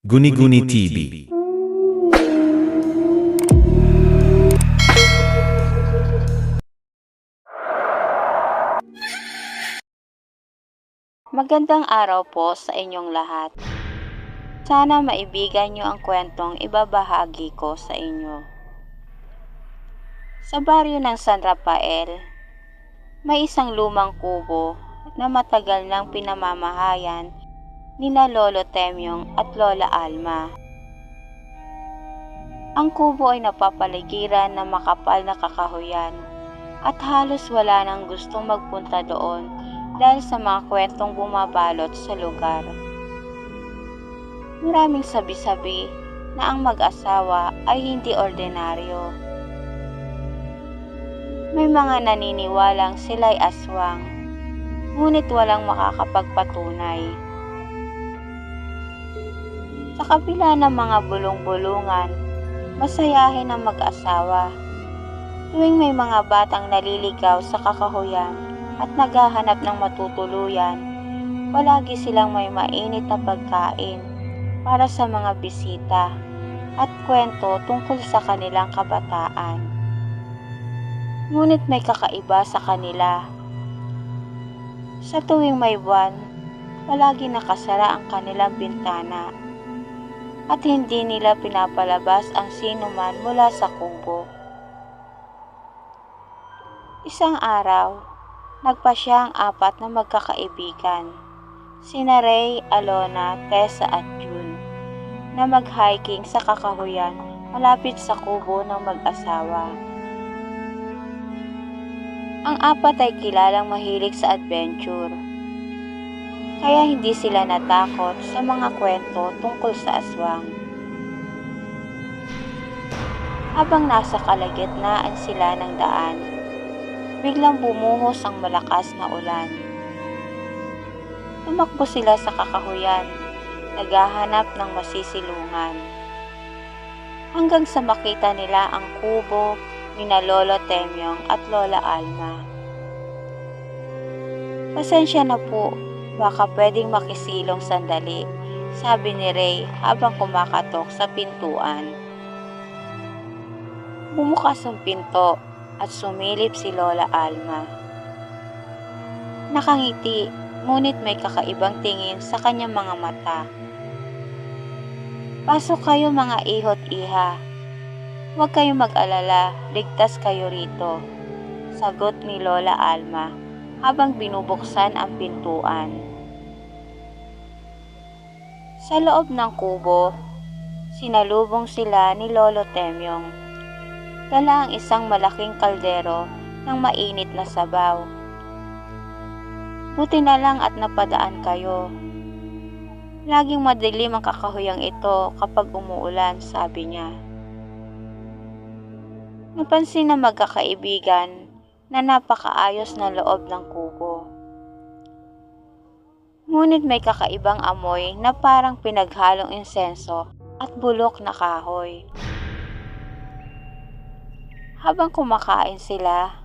Guni-Guni TV. Magandang araw po sa inyong lahat. Sana maibigan niyo ang kwentong ibabahagi ko sa inyo. Sa baryo ng San Rafael, may isang lumang kubo na matagal nang pinamamahayan nina Lolo Temyong at Lola Alma. Ang kubo ay napapaligiran ng makapal na kakahuyan at halos wala nang gustong magpunta doon dahil sa mga kwentong bumabalot sa lugar. Maraming sabi-sabi na ang mag-asawa ay hindi ordinaryo. May mga naniniwalang sila'y aswang, ngunit walang makakapagpatunay. Sa kabila ng mga bulong-bulungan, masayahin ang mag-asawa. Tuwing may mga batang naliligaw sa kakahuyan, at naghahanap ng matutuluyan, palagi silang may mainit na pagkain para sa mga bisita at kwento tungkol sa kanilang kabataan. Ngunit may kakaiba sa kanila. Sa tuwing may buwan, palagi nakasara ang kanilang bintana at hindi nila pinapalabas ang sinuman mula sa kubo. Isang araw, nagpasya ang apat na magkakaibigan, sina Ray, Alona, Tessa at June, na mag-hiking sa kakahuyan malapit sa kubo ng mag-asawa. Ang apat ay kilalang mahilig sa adventure, kaya hindi sila natakot sa mga kwento tungkol sa aswang. Habang nasa kalagitnaan sila ng daan, biglang bumuhos ang malakas na ulan. Tumakbo sila sa kakahuyan, naghahanap ng masisilungan. Hanggang sa makita nila ang kubo ni na Lolo Temyong at Lola Alma. Pasensya na po, baka pwedeng makisilong sandali, sabi ni Ray habang kumakatok sa pintuan. Bumukas ang pinto at sumilip si Lola Alma. Nakangiti, ngunit may kakaibang tingin sa kanyang mga mata. Pasok kayo mga ihot iha. Huwag kayong mag-alala, ligtas kayo rito. Sagot ni Lola Alma habang binubuksan ang pintuan. Sa loob ng kubo, sinalubong sila ni Lolo Temyong dala ang isang malaking kaldero ng mainit na sabaw. Buti na lang at napadaan kayo. Laging madilim ang kakahuyang ito kapag umuulan, sabi niya. Napansin na magkakaibigan na napakaayos na loob ng kubo. Ngunit may kakaibang amoy na parang pinaghalong insenso at bulok na kahoy. Habang kumakain sila,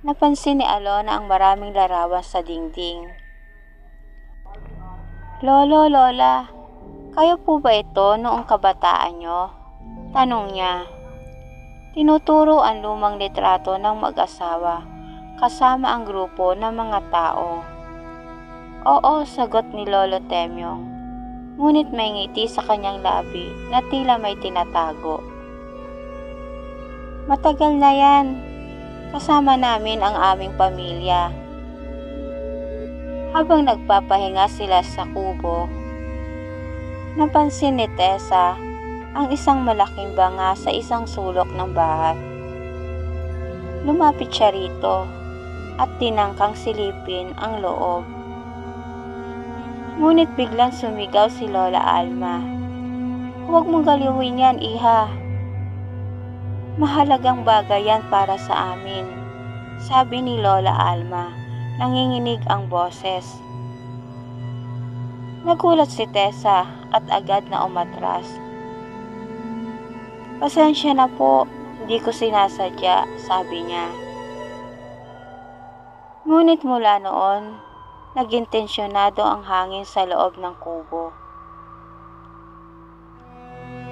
napansin ni Alona ang maraming larawan sa dingding. Lolo, Lola, kayo po ba ito noong kabataan nyo? Tanong niya. Tinuturo ang lumang litrato ng mag-asawa kasama ang grupo ng mga tao. Oo, sagot ni Lolo Temyong. Ngunit may ngiti sa kanyang labi na tila may tinatago. Matagal na yan. Kasama namin ang aming pamilya. Habang nagpapahinga sila sa kubo, napansin ni Tessa ang isang malaking banga sa isang sulok ng bahay. Lumapit siya rito at tinangkang silipin ang loob. Ngunit biglang sumigaw si Lola Alma. Huwag mong galiwin yan, iha. Mahalagang bagay yan para sa amin, sabi ni Lola Alma, nanginginig ang boses. Nagulat si Tessa at agad na umatras. Pasensya na po, hindi ko sinasadya, sabi niya. Ngunit mula noon, naging tensyonado ang hangin sa loob ng kubo.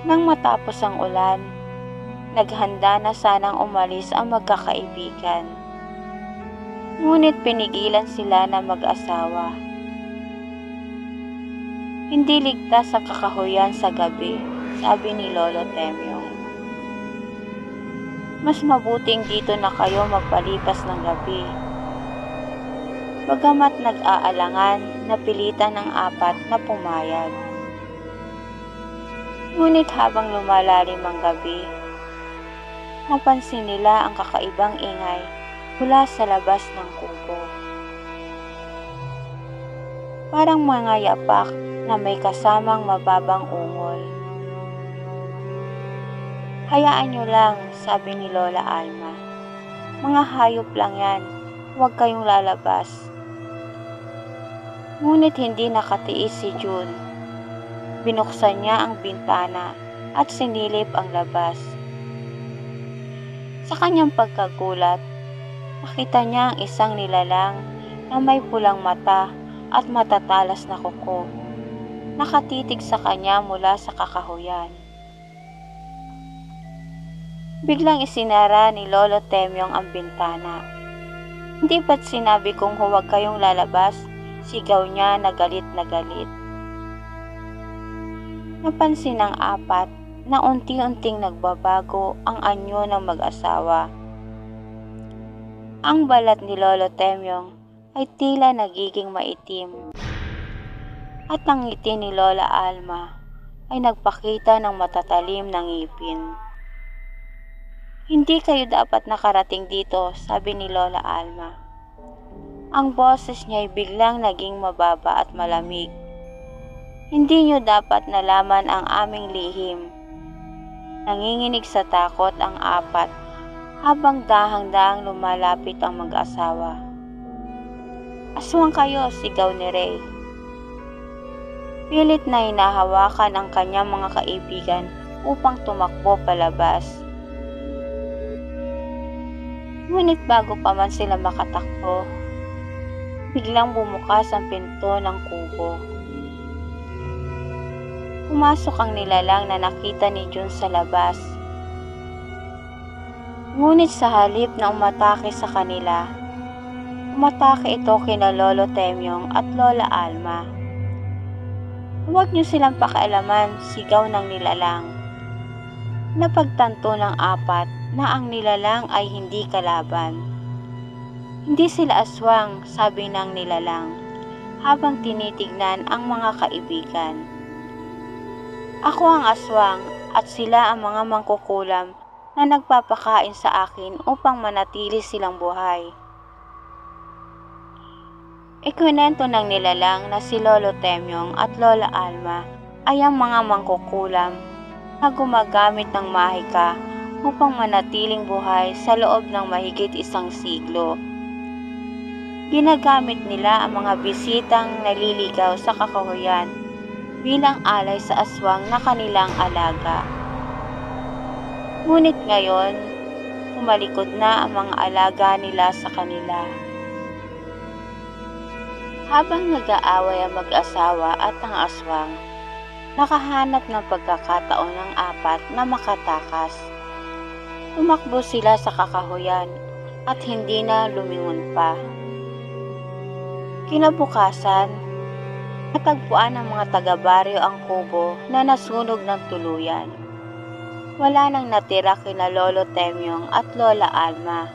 Nang matapos ang ulan, naghanda na sanang umalis ang magkakaibigan. Ngunit pinigilan sila na mag-asawa. Hindi ligtas sa kakahuyan sa gabi, sabi ni Lolo Temyong. Mas mabuting dito na kayo magpalipas ng gabi. Bagamat nag-aalangan, napilitan ng apat na pumayag. Ngunit habang lumalalim ang gabi, napansin nila ang kakaibang ingay mula sa labas ng kubo. Parang mga yapak na may kasamang mababang ungol. Hayaan nyo lang, sabi ni Lola Alma. Mga hayop lang yan, huwag kayong lalabas. Ngunit hindi nakatiis si June Binuksan niya ang bintana at sinilip ang labas. Sa kanyang pagkagulat, nakita niya ang isang nilalang na may pulang mata at matatalas na kuko. Nakatitig sa kanya mula sa kakahuyan. Biglang isinara ni Lolo Temyong ang bintana. Hindi ba't sinabi kong huwag kayong lalabas? Sigaw niya na galit na galit. Napansin ng apat na unti-unting nagbabago ang anyo ng mag-asawa. Ang balat ni Lolo Temyong ay tila nagiging maitim. At ang ngiti ni Lola Alma ay nagpakita ng matatalim ng ngipin. Hindi kayo dapat nakarating dito, sabi ni Lola Alma. Ang boses niya ay biglang naging mababa at malamig. Hindi nyo dapat nalaman ang aming lihim. Nanginginig sa takot ang apat habang dahang-dahang lumalapit ang mag-asawa. Aswang kayo, sigaw ni Ray. Pilit na hinahawakan ang kanyang mga kaibigan upang tumakbo palabas. Ngunit bago pa man sila makatakbo, biglang bumukas ang pinto ng kubo. Pumasok ang nilalang na nakita ni Jun sa labas. Ngunit sa halip na umatake sa kanila, umatake ito kina Lolo Temyong at Lola Alma. Huwag niyo silang pakialaman, sigaw ng nilalang. Napagtanto ng apat na ang nilalang ay hindi kalaban. Hindi sila aswang, sabi ng nilalang, habang tinitignan ang mga kaibigan. Ako ang aswang at sila ang mga mangkukulam na nagpapakain sa akin upang manatili silang buhay. Ikwinento ng nilalang na si Lolo Temyong at Lola Alma ay ang mga mangkukulam na gumagamit ng mahika upang manatiling buhay sa loob ng mahigit isang siglo. Ginagamit nila ang mga bisitang naliligaw sa kakahuyan bilang alay sa aswang na kanilang alaga. Ngunit ngayon, tumalikod na ang mga alaga nila sa kanila. Habang nag-aaway ang mag-asawa at ang aswang, nakahanap ng pagkakataon ng apat na makatakas. Tumakbo sila sa kakahuyan at hindi na lumingon pa. Kinabukasan, Natagpuan ng mga taga-baryo ang kubo na nasunog ng tuluyan. Wala nang natira kina Lolo Temyong at Lola Alma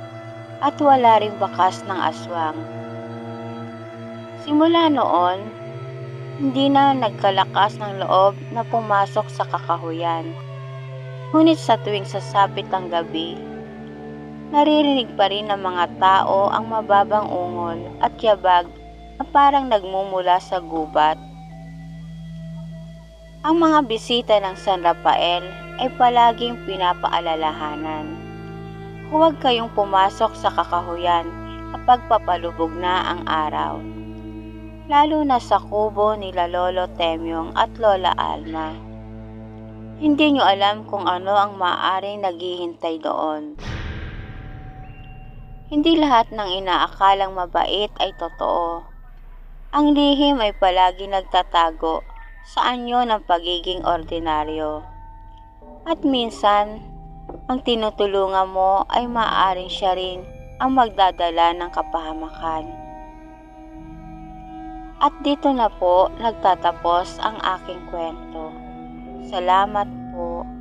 at wala ring bakas ng aswang. Simula noon, hindi na nagkalakas ng loob na pumasok sa kakahuyan. Ngunit sa tuwing sasapit ang gabi, naririnig pa rin ng mga tao ang mababang ungol at yabag na parang nagmumula sa gubat. Ang mga bisita ng San Rafael ay palaging pinapaalalahanan. Huwag kayong pumasok sa kakahuyan kapag papalubog na ang araw. Lalo na sa kubo nila Lolo Temyong at Lola Alma. Hindi nyo alam kung ano ang maaaring naghihintay doon. Hindi lahat ng inaakalang mabait ay totoo. Ang lihim ay palagi nagtatago sa anyo ng pagiging ordinaryo. At minsan, ang tinutulungan mo ay maaaring siya rin ang magdadala ng kapahamakan. At dito na po nagtatapos ang aking kwento. Salamat po.